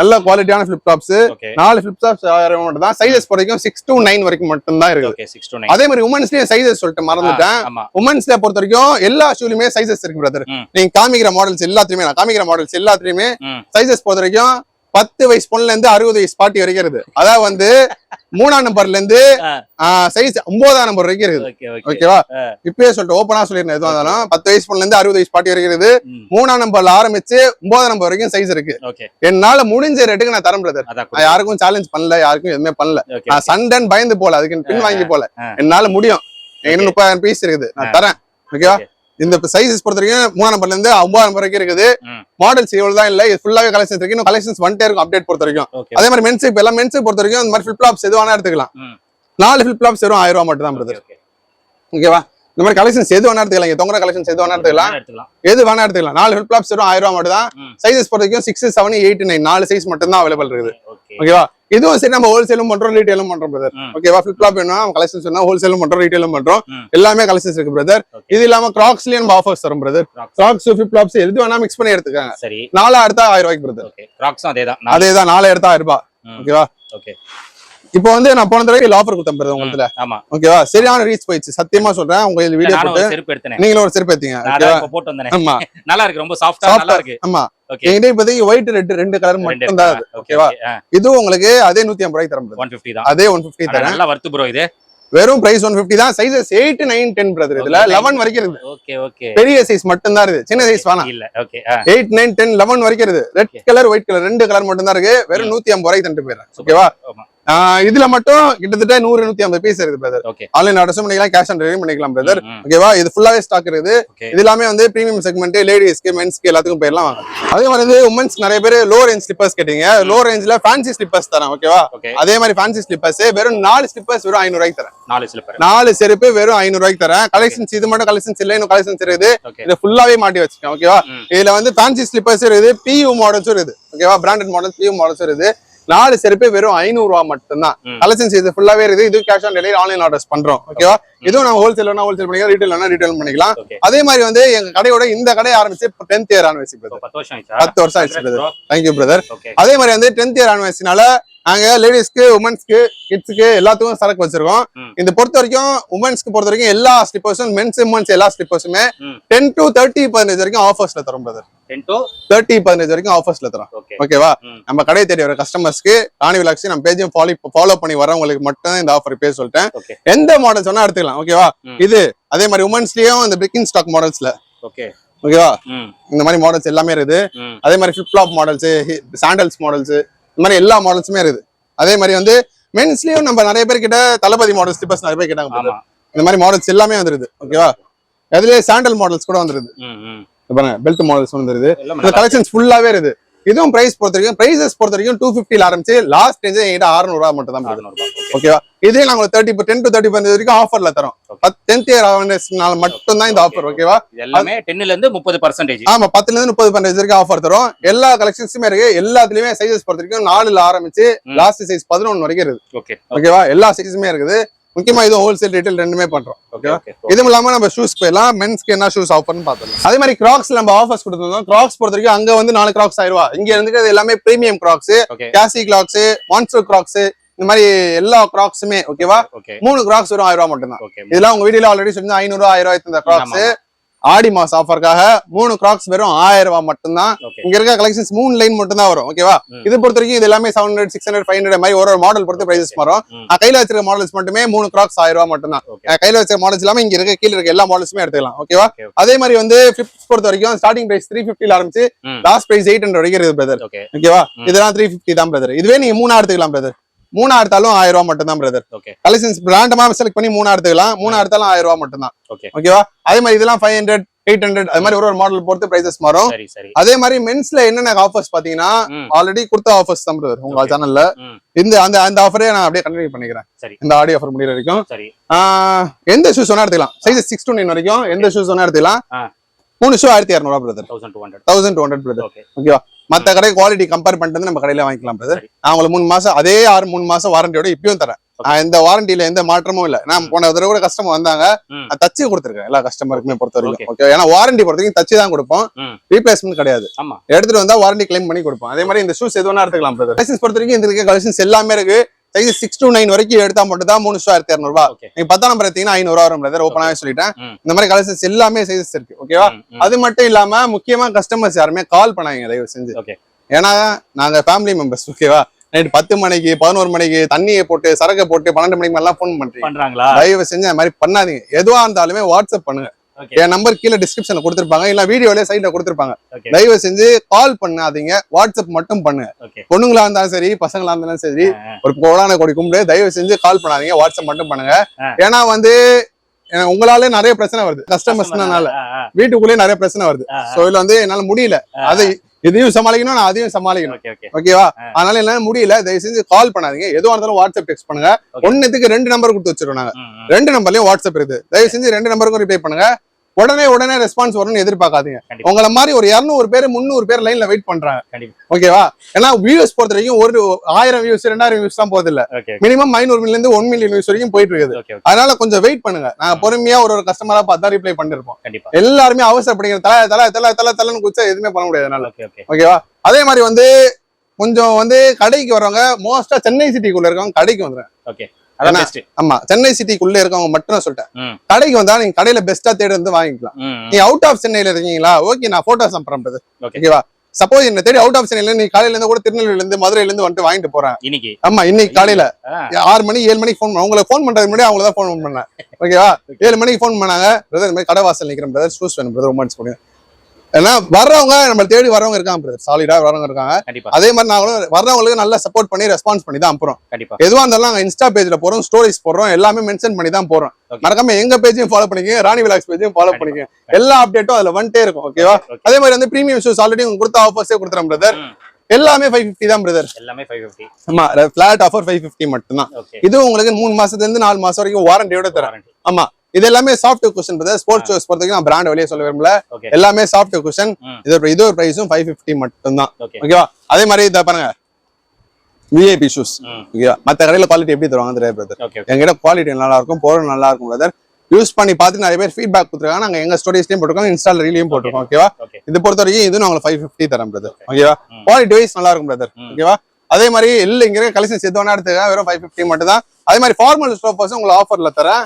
நல்ல குவாலிட்டியான டாப்ஸ் ஓகே நாலு ஃபிளிப் டாப்ஸ் ஆயிரம் மட்டும் தான். சைஸஸ் வரைக்கும் சிக்ஸ் to நைன் வரைக்கும் மட்டும் தான் இருக்குது. ஓகே 6 to 9 அதே மாதிரி உமன்ஸ்லயும் சைஸஸ் சொல்லிட்டு மறந்துட்டேன். உமன்ஸ்ல பொறுத்த வரைக்கும் எல்லா ஷூலுமே சைஸஸ் இருக்கு பிரதர். நீங்க காமிக்கிற மாடல்ஸ் எல்லாத்துலயுமே நான் காமிக்கிற மாடல்ஸ் எல்லாத்துலயுமே ம். சைஸஸ் பொறுத்த வரைக்கும் பத்து வயசு பொண்ணுல இருந்து அறுபது வயசு பாட்டி வரைக்கும் இருக்குது அதாவது வந்து மூணாம் நம்பர்ல இருந்து. சைஸ் ஒன்பதாம் நம்பர் வரைக்கும் இருக்குது ஓகே ஓகே ஓகேவா. இப்பயே சொல்லிட்டு ஓப்பனா சொல்லிருந்தேன் எதுவும் இருந்தாலும் பத்து வயசு பொண்ணுல இருந்து அறுபது வயசு பாட்டி வரைக்கும் இருக்குது. மூணாம் நம்பர்ல ஆரம்பிச்சு ஒன்பதாம் நம்பர் வரைக்கும் சைஸ் இருக்கு என்னால முடிஞ்ச ரேட்டுக்கு நான் தரேன் பிரதர் நான் யாருக்கும் சேலஞ்ச் பண்ணல யாருக்கும் எதுவுமே பண்ணல நான் சண்டன் பயந்து போல அதுக்கு பின் வாங்கி போல. என்னால முடியும் Okay. முப்பதாயிரம் பீஸ் இருக்குது நான். தரேன் ஓகேவா. இந்த சைஸஸ் பொறுத்த வரைக்கும் மூணாம் இருந்து ஒன்பதாம் நம்பர் வரைக்கும் இருக்குது. மாடல்ஸ் இவ்வளவு தான் இல்ல. இது ஃபுல்லாவே கலெக்ஷன்ஸ் இருக்கு. இன்னும் கலெக்ஷன்ஸ் வந்துட்டே இருக்கும் அப்டேட் பொறுத்த வரைக்கும். அதே மாதிரி மென்ஸ் இப்ப எல்லாம் மென்ஸ் பொறுத்த வரைக்கும் இந்த மாதிரி ஃபிளிப் ஃப்ளாப்ஸ் எது வேணா எடுத்துக்கலாம். நாலு ஃபிளிப் ஃப்ளாப்ஸ் வெறும் ஆயிரம் ரூபா மட்டும் தான் ஓகேவா இந்த மாதிரி கலெக்ஷன்ஸ் எது வேணா எடுத்துக்கலாம். தொங்குற கலெக்ஷன்ஸ் எது வேணா எடுத்துக்கலாம். எது வேணா எடுத்துக்கலாம். நாலு ஃபிளிப் ஃப்ளாப்ஸ் வெறும் ஆயிரம் ரூபா மட்டும் தான். சைஸஸ் பொறுத்த சிக்ஸ் செவன் எயிட் நைன் நாலு சைஸ் மட்டும் தான் அவைலபிள் இருக்குது ஓகே ஓகேவா இதுவும் சரி நம்ம ஹோல்சேலும் பண்றோம் ரீட்டைலும் பண்றோம் பிரதர். ஓகேவா ஃபிளிப் ஃப்ளாப் வேணும் கலெக்ஷன்ஸ் வேணும் ஹோல்சேலும் பண்றோம் ரீட்டைலும் பண்றோம். எல்லாமே கலெக்ஷன்ஸ் இருக்கு பிரதர். இது இல்லாம கிராக்ஸ்லயும் நம்ம ஆஃபர்ஸ் தரும் பிரதர். கிராக்ஸ் ஃபிளிப் ஃப்ளாப்ஸ் எது வேணா மிக்ஸ் பண்ணி எடுத்துக்காங்க. சரி. நாலா எடுத்தா ஆயிரம் ரூபாய்க்கு பிரதர் கிராக்ஸும் அதே தான் அதேதான் நாலு எடுத்தா ஆயிரம் ரூபாய். ஓகேவா ஓகே இப்போ வந்து நான் போன தடவை ஆஃபர் கொடுத்தேன் உங்களுக்கு ஆமா. ஓகேவா? சரியான ரீச் போயிடுச்சு. சத்தியமா சொல்றேன். உங்க வீடியோ போட்டு செருப்பு எடுத்தேன். நீங்களும் ஒரு செருப்பு எடுத்தீங்க. ஓகேவா? போட்டு வந்தேன். ஆமா. *laughs* நல்லா இருக்கு. ரொம்ப சாஃப்டா Soft நல்லா இருக்கு. ஆமா. ஓகே என்கிட்ட இப்போதைக்கு ஒயிட் ரெட் ரெண்டு கலர் மட்டும் தான் அது. ஓகேவா? இதுவும் உங்களுக்கு அதே நூத்தி ஐம்பது ரூபாய்க்கு. ஒன் தான். அதே ஒன் ஆனா தரேன். நல்லா வருத்து ப்ரோ இது. வெறும் பிரைஸ் ஒன் பிப்டி தான். Sizes eight nine ten brother இதுல. லெவன் வரைக்கும் இருக்குது. ஓகே ஓகே பெரிய சைஸ் மட்டும் தான் இருக்குது. சின்ன சைஸ் வேணாம். இல்ல okay eight nine ten eleven வரைக்கும் ரெட் கலர் ஒயிட் கலர் ரெண்டு கலர் மட்டும் தான் இருக்கு வெறும் நூத்தி ஐம்பது ரூபாய்க்கு தந்துட்டு போயிடுறேன். ஓகேவா? இதுல மட்டும் கிட்டத்தட்ட நூறு நூத்தி ஐம்பது பீஸ் இருக்குது பிரதர் ஆன்லைன் ஆர்டர்ஸும் பண்ணிக்கலாம் கேஷ் ஆன் டெலிவரி பண்ணிக்கலாம் பிரதர். ஓகேவா இது ஃபுல்லாவே ஸ்டாக் இருக்குது. ஓகே இது எல்லாமே வந்து பிரீமியம் செக்மெண்ட் லேடிஸ்க்கு மென்ஸ்க்கு எல்லாத்துக்கும் போயிடலாம் வாங்க. அதே மாதிரி வந்து உமன்ஸ் நிறைய பேர் லோ ரேஞ்ச் ஸ்லிப்பர்ஸ் கேட்டீங்க. லோ ரேஞ்ச்ல ஃபேன்சி ஸ்லிப்பர்ஸ் தரேன் ஓகேவா ஓகே அதே மாதிரி ஃபேன்சி ஸ்லிப்பர்ஸ் வெறும் நாலு ஸ்லிப்பர்ஸ் வெறும் ஐநூறு ரூபாய்க்கு தரேன். நாலு ஸ்லிப்பர் நாலு செருப்பு வெறும் ஐநூறு ரூபாய்க்கு தரேன் கலெக்ஷன்ஸ் இது மட்டும் கலெக்ஷன்ஸ் இல்லை இன்னும் கலெக்ஷன்ஸ் இருக்குது. இதை ஃபுல்லாவே மாட்டி வச்சிருக்கேன் ஓகேவா ம். இதுல வந்து ஃபேன்சி ஸ்லிப்பர்ஸ் இருக்குது பியூ மாடல்ஸும் இருக்குது ஓகேவா பிராண்டட் மாடல்ஸ் பியூ மாடல்ஸும் இருக்குது. நாலு செருப்பு வெறும் ஐநூறு ரூபா மட்டும்தான். கலெக்ஷன்ஸ் இது ஃபுல்லாவே இருக்குது. இது cash on delivery online orders பண்றோம். ஓகேவா இதுவும் நம்ம ஹோல்சேல் வேணா ஹோல்சேல் பண்ணிக்கலாம் ரீட்டைல் வேணா ரீட்டைல் பண்ணிக்கலாம். அதே மாதிரி வந்து எங்க கடையோட இந்த கடை ஆரம்பிச்சு டென்த் இயர் ஆனிவர்சரி பிரதர் பத்து வருஷம் ஆயிடுச்சா? பத்து வருஷம் ஆயிடுச்சு பிரதர் தேங்க்யூ பிரதர் அதே மாதிரி வந்து டென்த் இயர் ஆனிவர்சரினால நாங்க லேடிஸ்க்கு உமன்ஸ்க்கு கிட்ஸ்க்கு எல்லாத்துக்கும் சரக்கு வச்சிருக்கோம். இந்த பொறுத்த வரைக்கும் உமன்ஸ்க்கு பொறுத்த வரைக்கும் எல்லா ஸ்லிப்பர்ஸும் மென்ஸ் உமன்ஸ் எல்லா ஸ்லிப்பர்ஸுமே. டென் டு தேர்ட்டி பதினஞ்சு வரைக்கும் ஆஃபர்ஸ்ல தரும் பிரதர் தேர்ட்டி பதினஞ்சு வரைக்கும் ஆஃபர்ஸ்ல தரும். ஓகே ஓகேவா. நம்ம கடையை தேடி வர கஸ்டமர்ஸ்க்கு ராணி விலாக்ஸி நம்ம பேஜையும் ஃபாலோ ஃபாலோ பண்ணி வரவங்களுக்கு மட்டும் இந்த ஆஃபர் பேர் சொல்லிட்டேன். எந்த மாடல்ஸ் வேணா எடுத்துக்கலாம். ஓகேவா ம். இது அதே மாதிரி உமன்ஸ்லயும் இந்த பிரிக்கிங் ஸ்டாக் மாடல்ஸ்ல ஓகே ஓகேவா இந்த மாதிரி மாடல்ஸ் எல்லாமே இருக்குது. அதே மாதிரி flip flop models sandals models இந்த மாதிரி எல்லா மாடல்ஸுமே இருக்குது. அதே மாதிரி வந்து மென்ஸ்லயும் நம்ம நிறைய பேர் கிட்ட தளபதி மாடல் ஸ்லிப்பர்ஸ் நிறைய பேர் கேட்டாங்க இந்த மாதிரி மாடல்ஸ் எல்லாமே வந்துருது. ஓகேவா அதுலயே சாண்டல் மாடல்ஸ் கூட வந்துருது. பாருங்க பெல்ட் மாடல்ஸ் வந்துருது. கலெக்ஷன்ஸ் ஃபுல்லாவே இருக்குது. இதுவும் பிரைஸ் பொறுத்த வரைக்கும் பிரைசஸ் பொறுத்த வரைக்கும் டூ ஃபிஃப்டில ஆரம்பிச்சு லாஸ்ட் ரேஞ்ச் எங்கிட்ட அறுநூறு ரூபா மட்டும் தான் ஓகேவா இதே நாங்க thirty ten to thirty percent வரைக்கும் ஆஃபர்ல தரோம். டென்த் இயர் அவேர்னஸ்னால மட்டும் தான் இந்த ஆஃபர். ஓகேவா எல்லாமே டென்னுல இருந்து முப்பது பர்சன்டேஜ் ஆமா பத்துல இருந்து முப்பது பர்சன்டேஜ் வரைக்கும் ஆஃபர் தரும். எல்லா கலெக்ஷன்ஸுமே இருக்கு. எல்லாத்துலயுமே சைஸஸ் பொறுத்த வரைக்கும் நாலுல ஆரம்பிச்சு. லாஸ்ட் சைஸ் பதினொன்னு வரைக்கும் இருக்குது. ஓகே ஓகேவா எல்லா சைஸுமே இருக்குது. முக்கியமா இது ஹோல்சேல் ரீட்டைல் ரெண்டுமே பண்றோம். இதுவும் இல்லாம நம்ம ஷூஸ் போயிடலாம். மென்ஸ்க்கு என்ன ஷூஸ் ஆஃபர்னு பார்த்துக்கலாம் அதே மாதிரி கிராக்ஸ் நம்ம ஆஃபர்ஸ் கொடுத்துருந்தோம். கிராக்ஸ் பொறுத்த வரைக்கும் அங்க வந்து நாலு கிராக்ஸ் ஆயிரம் இங்க இருந்து எல்லாமே பிரீமியம் கிராக்ஸ் கேசி கிராக்ஸ் மான்சூர் கிராக்ஸ் இந்த மாதிரி எல்லா கிராக்ஸுமே ஓகேவா ஓகே மூணு கிராக்ஸ் வரும் ஆயிரம் ரூபாய் மட்டும் தான் இதெல்லாம் உங்க வீடியோல ஆல்ரெடி சொல்லி ஐநூறு ஆயிரம் ரூபாய் இந்த கிராக்ஸ். ஆடி மாசம் ஆஃபருக்காக மூணு கிராக்ஸ் வெறும் ஆயிரம் ரூபாய் மட்டும்தான். இங்க இருக்க கலெக்ஷன்ஸ் மூணு லைன் மட்டும் தான் வரும் ஓகேவா. இது பொறுத்த வரைக்கும் இது எல்லாமே seven hundred six hundred five hundred மாதிரி ஒரு ஒரு மாடல் பொறுத்து பிரைசஸ் மாறும். ம். நான் கையில வச்சிருக்க மாடல்ஸ் மட்டுமே மூணு கிராக்ஸ் ஆயிரம் ரூபாய் மட்டும் தான் கையில வச்சிருக்க மாடல்ஸ் இல்லாம இங்க இருக்க கீழ இருக்க எல்லா மாடல்ஸுமே எடுத்துக்கலாம் ஓகேவா. அதே மாதிரி வந்து ஃபிஃப்த் பொறுத்த வரைக்கும் ஸ்டார்டிங் பிரைஸ் த்ரீ ஃபிஃப்டில ஆரம்பிச்சு. லாஸ்ட் பிரைஸ் எயிட் ஹண்ட்ரட் வரைக்கும் இருக்குது பிரதர் ஓகே ஓகேவா. இதெல்லாம் த்ரீ ஃபிஃப்டி தான் பிரதர் இதுவே நீங்க மூணா எடுத்துக்கலாம் பிரதர் மூணா எடுத்தாலும் ஆயிரம் ரூபாய் மட்டும் தான் பிரதர் ஓகே கலெக்ஷன்ஸ் பிராண்டமா செலக்ட் பண்ணி மூணா எடுத்துக்கலாம். மூணா எடுத்தாலும் ஆயிரம் ரூபாய் மட்டும் தான் ஓகே ஓகேவா அதே மாதிரி இதெல்லாம் ஃபைவ் ஹண்ட்ரட் எயிட் ஹண்ட்ரட் அது மாதிரி ஒரு ஒரு மாடல் பொறுத்து பிரைசஸ் மாறும். அதே மாதிரி மென்ஸ்ல என்னென்ன ஆஃபர்ஸ் பாத்தீங்கன்னா. ஆல்ரெடி கொடுத்த ஆஃபர்ஸ் தான் பிரதர் உங்க. சேனல்ல இந்த அந்த அந்த ஆஃபரே நான் அப்படியே கண்டினியூ பண்ணிக்கிறேன். இந்த ஆடி ஆஃபர் முடியிற வரைக்கும். எந்த ஷூஸ் வேணா எடுத்துக்கலாம். சைஸ் சிக்ஸ் டு நைன் வரைக்கும் எந்த ஷூஸ் வேணா எடுத்துக்கலாம். மூணு ஷூ ஆயிரத்தி இரநூறுவா brother thousand two hundred brother okay ஓகேவா மத்த கடை குவாலிட்டி கம்பேர் பண்ணிட்டு நம்ம கடையில வாங்கிக்கலாம் பிரதர். நான் உங்களுக்கு மூணு மாசம் அதே ஆறு மூணு மாசம் வாரண்டியோட இப்பயும் தரேன். நான் எந்த வாரண்டியில எந்த மாற்றமும் இல்ல. நான் போன தடவை கூட கஸ்டமர் வந்தாங்க. தச்சு கொடுத்துருக்கேன் எல்லா கஸ்டமருக்குமே பொறுத்த. வரைக்கும். ஓகே ஏன்னா வாரண்டி பொறுத்த வரைக்கும் தச்சு தான் கொடுப்போம். ரீப்ளேஸ்மெண்ட் கிடையாது. எடுத்துட்டு வந்தா வாரண்டி கிளைம் பண்ணி கொடுப்போம். அதே மாதிரி இந்த ஷூஸ் எது வேணா எடுத்துக்கலாம் பிரதர் கலெக்ஷன்ஸ் பொறுத்த வரைக்கும் இந்த கலெக்ஷன்ஸ் எல்லாமே இருக்கு. சைஸ் சிக்ஸ் டு நைன் வரைக்கும் எடுத்தா மட்டும் தான் மூணு ஆயிரத்தி இரநூறுபா நீங்க பத்தாம் நம்பர் எடுத்தீங்கன்னா ஐநூறு வரும் பிரதர் ஓப்பனாவே சொல்லிட்டேன். இந்த மாதிரி கலெக்ஷன்ஸ் எல்லாமே சைஸஸ் இருக்கு ஓகேவா. அது மட்டும் இல்லாம முக்கியமா கஸ்டமர்ஸ் யாருமே கால் பண்ணாங்க தயவு செஞ்சு. ஏன்னா நாங்க ஃபேமிலி மெம்பர்ஸ் ஓகேவா நைட் பத்து மணிக்கு பதினோரு மணிக்கு தண்ணியை போட்டு சரக்கை போட்டு பன்னெண்டு மணிக்கு மேலாம் ஃபோன் பண்றீங்க. தயவு செஞ்சு அந்த மாதிரி பண்ணாதீங்க. எதுவா இருந்தாலுமே வாட்ஸ்அப் பண்ணுங்க. என் நம்பர் கீழே டிஸ்கிரிப்ஷன்ல கொடுத்துருப்பாங்க. இல்ல வீடியோலயே சைட்ல கொடுத்துருப்பாங்க. தயவு செஞ்சு கால் பண்ணாதீங்க. வாட்ஸ்அப் மட்டும் பண்ணுங்க. பொண்ணுங்களா இருந்தாலும் சரி பசங்களா இருந்தாலும் சரி ஒரு கோடான கொடி கும்பிடு. தயவு செஞ்சு கால் பண்ணாதீங்க. வாட்ஸ்அப் மட்டும் பண்ணுங்க. ஏன்னா வந்து உங்களாலே நிறைய பிரச்சனை வருது. கஸ்டமர்ஸ்னால வீட்டுக்குள்ளேயே நிறைய பிரச்சனை வருது. சோ இதுல வந்து என்னால முடியல. அதை இதையும் சமாளிக்கணும் நான் அதையும் சமாளிக்கணும். ஓகே ஓகே ஓகேவா அதனால என்னால முடியல. தயவு செஞ்சு கால் பண்ணாதீங்க. எதுவா இருந்தாலும் வாட்ஸ்அப் டெக்ஸ்ட் பண்ணுங்க. ஒன்னுத்துக்கு ரெண்டு நம்பர் கொடுத்து வச்சிருக்கோம் நாங்க ரெண்டு நம்பர்லயும் வாட்ஸ்அப் இருக்குது. தயவு செஞ்சு ரெண்டு நம்பருக்கும் ரிப்ளை பண்ணுங்க. உடனே உடனே ரெஸ்பான்ஸ் வரும்னு எதிர்பார்க்காதீங்க. உங்களை மாதிரி ஒரு இரநூறு பேர் முந்நூறு பேர் லைன்ல வெயிட் பண்றாங்க. ஓகேவா ஏன்னா வியூஸ் பொறுத்த வரைக்கும் ஒரு ஆயிரம் வியூஸ் ரெண்டாயிரம் வியூஸ் தான் போகுது இல்ல. மினிமம் ஐநூறு மில்லியன் இருந்து ஒன் மில்லியன் வியூஸ் வரைக்கும் போயிட்டு இருக்குது. அதனால கொஞ்சம் வெயிட் பண்ணுங்க. நாங்க பொறுமையா ஒரு ஒரு கஸ்டமரா பார்த்து ரிப்ளை பண்ணிருப்போம். எல்லாருமே அவசரப்படுங்க. தலை தலை தலை தலை தலைன்னு குச்சா எதுவுமே பண்ண முடியாது அதனால ஓகே ஓகே ஓகேவா அதே மாதிரி வந்து கொஞ்சம் வந்து கடைக்கு வரவங்க மோஸ்டா சென்னை சிட்டிக்குள்ள இருக்கவங்க கடைக்கு வந்துடுறேன் ஓகே ஆமா சென்னை சிட்டிக்குள்ள இருக்கவங்க மட்டும் நான் சொல்லிட்டேன். கடைக்கு வந்தா நீங்க கடையில பெஸ்டா தேடி வந்து வாங்கிக்கலாம். நீ அவுட் ஆஃப் சென்னையில இருக்கீங்களா? ஓகே நான் போட்டோஸ் அனுப்புறேன் ஓகே ஓகேவா சப்போஸ் என்ன தேடி அவுட் ஆஃப் சென்னையில நீ காலையில இருந்து கூட திருநெல்வேலில இருந்து மதுரையில இருந்து வந்துட்டு வாங்கிட்டு போறேன். இன்னைக்கு. ஆமா இன்னைக்கு காலையில. ஆறு மணி ஏழு மணிக்கு ஃபோன் உங்களுக்கு ஃபோன் பண்றதுக்கு முன்னாடி அவங்கள தான் ஃபோன் பண்ணேன். ஓகேவா *laughs* ஏழு மணிக்கு ஃபோன் பண்ணாங்க. பிரதர் இந்த மாதிரி கடை வாசல் நிக்கிறேன் பிரதர் ஷூஸ் வேணும் பிரதர் ரொமான்ஸ் பண்ணுங்க ஏன்னா வர்றவங்க நம்ம தேடி வரவங்க இருக்காங்க பிரதர் சாலிடா வரவங்க இருக்காங்க. அதே மாதிரி நாங்களும் வர்றவங்களுக்கு நல்லா சப்போர்ட் பண்ணி ரெஸ்பான்ஸ் பண்ணி தான் கண்டிப்பா. எதுவா இருந்தாலும் நாங்க இன்ஸ்டா பேஜ்ல போறோம் ஸ்டோரிஸ் போடுறோம் எல்லாமே மென்ஷன் பண்ணி தான் போறோம். மறக்காம எங்க பேஜையும் ஃபாலோ பண்ணிக்கங்க ராணி விலாக்ஸ் பேஜையும் ஃபாலோ பண்ணிக்கங்க. எல்லா அப்டேட்டும் அதுல வந்துட்டே இருக்கும் ஓகேவா ஓகே அதே மாதிரி வந்து பிரீமியம் ஷூஸ் ஆல்ரெடி உங்களுக்கு கொடுத்த ஆஃபர்ஸே கொடுத்துறேன் பிரதர். எல்லாமே ஃபைவ் ஃபிஃப்டி தான் பிரதர் எல்லாமே ஃபைவ் ஃபிஃப்டி ஆமா ஃபிளாட் ஆஃபர் ஃபைவ் ஃபிஃப்டி மட்டும்தான். ஓகே இது உங்களுக்கு மூணு மாசத்துல இருந்து நாலு மாசம் வரைக்கும் வாரண்டியோட தரேன். ஆமா. இது எல்லாமே soft cushion brother sports shoes பொறுத்த வரைக்கும் நான் பிராண்ட் வெளியே சொல்ல விரும்பல. எல்லாமே சாஃப்ட் குஷன். இது ஒரு- இது ஒரு பிரைஸும் ஃபைவ் ஃபிஃப்டி மட்டும்தான். ஓகே ஓகேவா அதே மாதிரி இதை பாருங்க. விஐபி ஷூஸ் ஓகேவா மத்த கடையில குவாலிட்டி எப்படி தருவாங்க தெரியாது பிரதர் எங்கிட்ட குவாலிட்டி நல்லா இருக்கும் பொருள் நல்லா இருக்கும் பிரதர் யூஸ் பண்ணி பார்த்து நிறைய பேர் ஃபீட்பேக் கொடுத்துருக்காங்க. நாங்க எங்க ஸ்டோரிஸ்லயும் போட்டிருக்கோம் இன்ஸ்டால ரீலையும் போட்டிருக்கோம் ஓகேவா ஓகே இது பொறுத்த வரைக்கும் இது நான் உங்களுக்கு ஃபைவ் ஃபிஃப்டி தரேன் பிரதர். ஓகேவா. குவாலிட்டி வைஸ் நல்லா இருக்கும் பிரதர். ஓகேவா அதே மாதிரி எல்லாம் இங்க கலெக்ஷன்ஸ் எது வேணா எடுத்துக்க வெறும் ஃபைவ் ஃபிஃப்டி மட்டும் தான் அதே மாதிரி ஃபார்மல் ஸ்டோஃபர்ஸ் உங்களுக்கு ஆஃபர்ல தரேன்.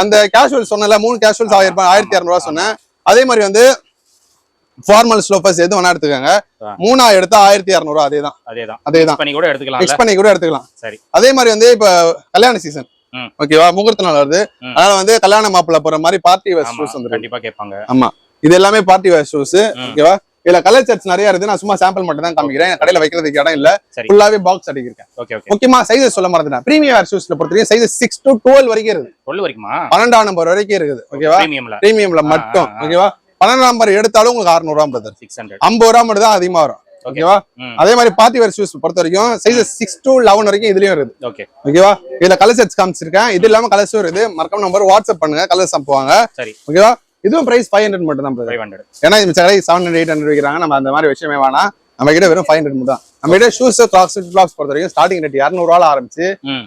அந்த கேஷுவல் சொன்னல மூணு கேஷுவல்ஸ் ஆயிரம் ஆயிரத்தி இரநூறுவா சொன்னேன். அதே மாதிரி வந்து ஃபார்மல் ஸ்லோஃபர்ஸ் எது வேணா எடுத்துக்கோங்க. மூணா எடுத்தா ஆயிரத்தி இரநூறுவா அதே தான். அதே தான். அதே தான் பண்ணி கூட பண்ணி எடுத்துக்கலாம். சரி. அதே மாதிரி வந்து இப்ப கல்யாண சீசன். ஓகேவா முகூர்த்த நாள் வருது. அதனால வந்து கல்யாண மாப்பிள்ள போற மாதிரி பார்ட்டி வேர் ஷூஸ் வந்துருக்கு கண்டிப்பா கேட்பாங்க. ஆமா. இது எல்லாமே பார்ட்டி வேர் ஷூஸ். ஓகேவா இதுல கலர் செட்ஸ் நிறைய இருக்கு நான் சும்மா சாம்பிள் மட்டும் தான் காமிக்கிறேன் கடையில வைக்கிறதுக்கு இடம் இல்ல. ஃபுல்லாவே பாக்ஸ் அடிக்கிறேன் முக்கியமா சைஸஸ் சொல்ல மறந்துட்டேன். பிரீமியம் வேர் ஷூஸ்ல பொறுத்த வரைக்கும் சைஸ் சிக்ஸ் டு டுவெல் வரைக்கும் வரைக்குமா? பன்னெண்டாம் நம்பர் வரைக்கும் இருக்குது. ஓகேவா பிரீமியம்ல மட்டும். ஓகேவா பன்னெண்டாம் நம்பர் எடுத்தாலும் உங்களுக்கு அறுநூறுவா பிரதர் சிக்ஸ் ஹண்ட்ரட் ஐம்பது ரூபா மட்டும் தான் அதிகமா வரும். ஓகே ஓகேவா அதே மாதிரி பார்ட்டி வேர் ஷூஸ் பொறுத்த வரைக்கும் சைஸஸ் சிக்ஸ் டு லெவன் வரைக்கும் இதுலயும் இருக்குது. ஓகே ஓகேவா இதுல கலர் செட்ஸ் காமிச்சிருக்கேன். இது இல்லாம கலர்ஸும் இருக்குது. மறக்காம நம்பர் வாட்ஸ்அப் பண்ணுங்க. கலர்ஸ் அனுப்புவாங்க. சரி. ஓகேவா இதுவும் பிரைஸ் ஃபைவ் ஹண்ட்ரட் மட்டும் தான் ஃபைவ் ஹண்ட்ரட் ஏன்னா இந்த கடை செவன் ஹண்ட்ரட் எயிட் ஹண்ட்ரட் வைக்கிறாங்க. நம்ம அந்த மாதிரி விஷயமே வேணாம். நம்ம கிட்ட வெறும் ஃபைவ் ஹண்ட்ரட் மட்டும் தான் நம்ம கிட்ட ஷூஸ் கிளாக்ஸ் கிளாக்ஸ் பொறுத்த வரைக்கும் ஸ்டார்டிங் ரேட் இரநூறுவால ஆரம்பிச்சு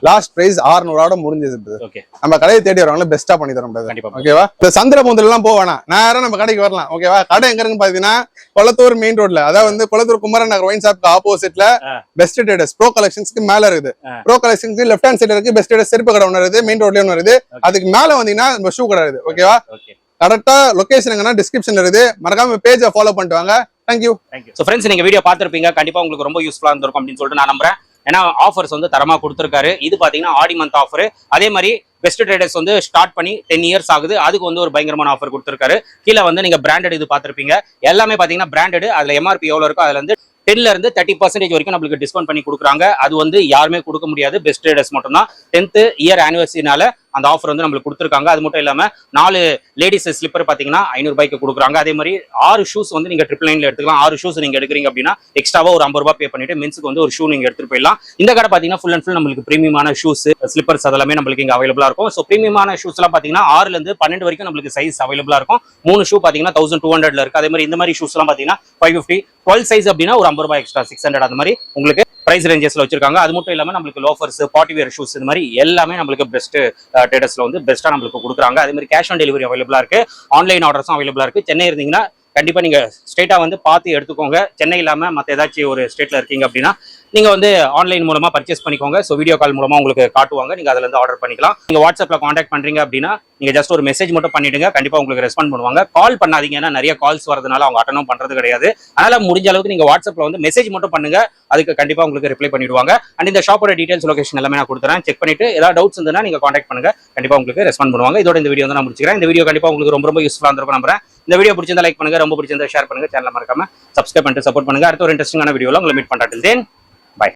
லாஸ்ட் பிரைஸ் ஆறுநூறுவாட முடிஞ்சது நம்ம கடையை தேடி வரவங்கள பெஸ்டா பண்ணி தரோம் ஓகேவா இந்த சந்திரபூந்தல் எல்லாம் போக வேணாம். நேரம் நம்ம கடைக்கு வரலாம். ஓகேவா கடை எங்க இருக்குன்னு பாத்தீங்கன்னா கொளத்தூர் மெயின் ரோட்ல அதாவது வந்து கொளத்தூர் குமரன் நகர் ஒயின் ஷாப்க்கு ஆப்போசிட்ல. பெஸ்ட் ட்ரேடர்ஸ் ப்ரோ கலெக்ஷன்ஸ்க்கு மேல இருக்குது. ப்ரோ கலெக்ஷன்ஸ்க்கு லெஃப்ட் ஹேண்ட் சைடுல இருக்கு பெஸ்ட் ட்ரேடர்ஸ் செருப்பு கடை ஒன்று இருக்குது மெயின் ரோட்லயே ஒன்று இருக்குது அதுக்கு மேல வந்தீங்கன்னா நம்ம ஷூ கடை இருக்குது. ஓகேவா கரெக்டாக கரெக்டா லொகேஷன் எங்கன்னா டிஸ்கிரிப்ஷன் இருக்குது. மறக்காம பேஜை ஃபாலோ பண்ணிட்டு வாங்க. Thank you thank you so friends நீங்க வீடியோ பார்த்துருப்பீங்க. கண்டிப்பா உங்களுக்கு ரொம்ப யூஸ்ஃபுல்லா இருந்திருக்கும் அப்படின்னு சொல்லிட்டு நான் நம்புறேன். ஏன்னா ஆஃபர்ஸ் வந்து தரமா கொடுத்துருக்காரு. இது பாத்தீங்கன்னா ஆடி மந்த் ஆஃபர் அதே மாதிரி பெஸ்ட் ட்ரேடர்ஸ் வந்து ஸ்டார்ட் பண்ணி டென் இயர்ஸ் ஆகுது. அதுக்கு வந்து ஒரு பயங்கரமான ஆஃபர் கொடுத்துருக்காரு. கீழே வந்து நீங்க பிராண்டட் இது பார்த்துருப்பீங்க. எல்லாமே பாத்தீங்கன்னா பிராண்டட் அதுல எம்ஆர்பி எவ்வளவு இருக்கோ அதுல இருந்து டென்ல இருந்து தேர்ட்டி பர்சன்டேஜ் வரைக்கும் நம்மளுக்கு டிஸ்கவுண்ட் பண்ணி கொடுக்குறாங்க. அது வந்து யாருமே கொடுக்க முடியாது. பெஸ்ட் ட்ரேடர்ஸ் மட்டும் தான் டென்த் இயர் ஆனிவர்சரினால அந்த ஆஃபர் வந்து நம்மளுக்கு கொடுத்துருக்காங்க. அது மட்டும் இல்லாமல் நாலு லேடிஸ் ஸ்லிப்பர் பார்த்தீங்கன்னா ஐநூறுபாய்க்கு கொடுக்குறாங்க. அதே மாதிரி ஆறு ஷூஸ் வந்து நீங்கள் ட்ரிபிள் நைனில் எடுத்துக்கலாம். ஆறு ஷூஸ் நீங்கள் எடுக்கிறீங்க அப்படின்னா எக்ஸ்ட்ராவாக ஒரு ஐம்பது ரூபாய் பே பண்ணிட்டு மென்ஸுக்கு வந்து ஒரு ஷூ நீங்கள் எடுத்துகிட்டு போயிடலாம். இந்த கடை பார்த்தீங்கன்னா ஃபுல் அண்ட் ஃபுல் நம்மளுக்கு பிரீமியமான ஷூஸ் ஸ்லிப்பர்ஸ் அதெல்லாமே நம்மளுக்கு இங்கே அவைலபிளாக இருக்கும். ஸோ ப்ரீமியமான ஷூஸ்லாம் பார்த்தீங்கன்னா ஆறுலேருந்து பன்னெண்டு வரைக்கும் நம்மளுக்கு சைஸ் அவைலபிளாக இருக்கும். மூணு ஷூ பார்த்தீங்கன்னா தௌசண்ட் டூ ஹண்ட்ரட்ல இருக்கு. அதே மாதிரி இந்த மாதிரி ஷூஸ்லாம் பார்த்தீங்கன்னா ஃபைவ் ஃபிஃப்டி டுவெல் சைஸ் அப்படின்னா ஒரு ஐம்பது ரூபாய் எக்ஸ்ட்ரா சிக்ஸ் ஹண்ட்ரட் அந்த மாதிரி உங்களுக்கு பிரைஸ் ரேஞ்சஸ்ல வச்சிருக்காங்க. அது மட்டும் இல்லாமல் நம்மளுக்கு லோஃபர்ஸ் பார்ட்டி வேர் ஷூஸ் இந்த மாதிரி எல்லாமே நம்மளுக்கு பெஸ்ட் டேட்டஸ்ல வந்து பெஸ்ட்டா நம்மளுக்கு கொடுக்குறாங்க. அதே மாதிரி கேஷ் ஆன் டெலிவரி அவைலபிளா இருக்கு. ஆன்லைன் ஆர்டர்ஸும் அவைலபிளா இருக்கு. சென்னை இருந்தீங்கன்னா கண்டிப்பா நீங்க ஸ்ட்ரெயிட்டா வந்து பார்த்து எடுத்துக்கோங்க. சென்னை இல்லாம மத்த ஏதாச்சும் ஒரு ஸ்டேட்ல இருக்கீங்க அப்படின்னா நீங்க வந்து ஆன்லைன் மூலமாக பர்ச்சேஸ் பண்ணிக்கோங்க. ஸோ வீடியோ கால் மூலமாக உங்களுக்கு காட்டுவாங்க. நீங்கள் அதில் இருந்து ஆர்டர் பண்ணிக்கலாம். நீங்கள் வாட்ஸ்அப்பில் காண்டாக்ட் பண்ணுறீங்க அப்படின்னா நீங்கள் ஜஸ்ட் ஒரு மெசேஜ் மட்டும் பண்ணிவிடுங்க கண்டிப்பாக உங்களுக்கு ரெஸ்பாண்ட் பண்ணுவாங்க. கால் பண்ணாதீங்க. ஏன்னா நிறைய கால்ஸ் வரதுனால அவங்க அட்டனும் பண்ணுறது கிடையாது. அதனால முடிஞ்ச அளவுக்கு நீங்கள் வாட்ஸ்அப்பில் வந்து மெசேஜ் மட்டும் பண்ணுங்க. அதுக்கு கண்டிப்பாக உங்களுக்கு ரிப்ளை பண்ணிவிடுவாங்க அண்ட் இந்த ஷாப்போட டீட்டெயில்ஸ் லொகேஷன் எல்லாமே நான் கொடுத்துறேன். செக் பண்ணிட்டு ஏதாவது டவுட்ஸ் இருந்ததுன்னா நீங்கள் காண்டாக்ட் பண்ணுங்க. கண்டிப்பாக உங்களுக்கு ரெஸ்பாண்ட் பண்ணுவாங்க. இதோட இந்த வீடியோ வந்து நான் முடிச்சுக்கிறேன். இந்த வீடியோ கண்டிப்பாக உங்களுக்கு ரொம்ப ரொம்ப யூஸ்ஃபுல்லாக இருந்திருக்கும் நம்புறேன். இந்த வீடியோ பிடிச்சிருந்தா லைக் பண்ணுங்க. ரொம்ப பிடிச்சிருந்தா ஷேர் பண்ணுங்க. சேனல் மறக்காம சப்ஸ்கிரைப் பண்ணிட்டு சப்போர்ட் பண்ணுங்க. அடுத்த ஒரு இன்ட்ரெஸ்டிங்கான வீடியோவில் உங்களை மீட் பண்றேன். தென் பை